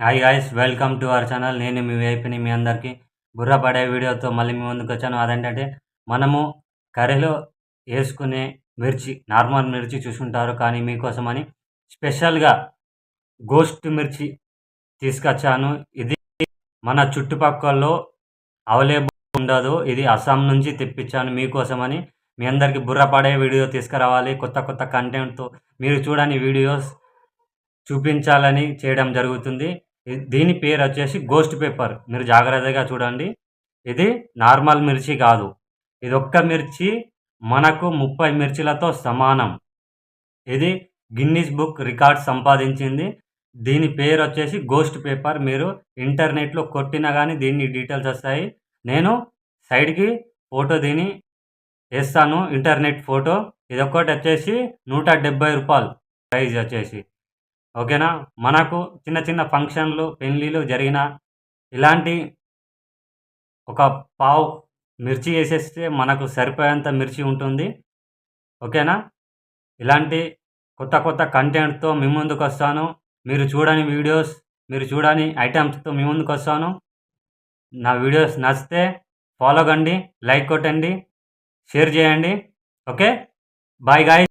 Hi guys welcome to our channel నేను మీ వైపుని మీ అందరికీ బుర్ర పడే వీడియోతో మళ్ళీ మీ ముందుకు వచ్చాను. అదేంటంటే మనము కర్రీలో వేసుకునే మిర్చి నార్మల్ మిర్చి చూసుకుంటారు కానీ మీకోసమని స్పెషల్గా గోస్ట్ మిర్చి తీసుకొచ్చాను. ఇది మన చుట్టుపక్కల్లో అవైలబుల్ ఉండదు. ఇది అస్సాం నుంచి తెప్పించాను. మీకోసమని మీ అందరికీ బుర్ర పడే వీడియో తీసుకురావాలి. కొత్త కొత్త కంటెంట్తో మీరు చూడని వీడియోస్ చూపించాలని చేయడం జరుగుతుంది. దీని పేరు వచ్చేసి గోస్ట్ పేపర్ మీరు జాగ్రత్తగా చూడండి. ఇది నార్మల్ మిర్చి కాదు. ఇది ఒక్క మిర్చి మనకు ముప్పై మిర్చిలతో సమానం. ఇది గిన్నీస్ బుక్ రికార్డ్ సంపాదించింది. దీని పేరు వచ్చేసి గోస్ట్ పేపర్ మీరు ఇంటర్నెట్లో కొట్టినా కానీ దీన్ని డీటెయిల్స్ వస్తాయి. నేను సైడ్కి ఫోటో దీని వేస్తాను. ఇంటర్నెట్ ఫోటో ఇది వచ్చేసి నూట డెబ్బై రూపాయలు. ప్రైజ్ వచ్చేసి. ఓకేనా? మనకు చిన్న చిన్న ఫంక్షన్లు పెళ్ళిళ్ళు జరిగిన ఇలాంటి ఒక పావు మిర్చి వేసేస్తే మనకు సరిపోయేంత మిర్చి ఉంటుంది. ఓకేనా? ఇలాంటి కొత్త కొత్త కంటెంట్తో మీ ముందుకు వస్తాను. మీరు చూడని వీడియోస్ మీరు చూడని ఐటమ్స్తో మీ ముందుకు వస్తాను. నా వీడియోస్ నచ్చితే ఫాలో కండి లైక్ కొట్టండి షేర్ చేయండి. ఓకే? Bye guy.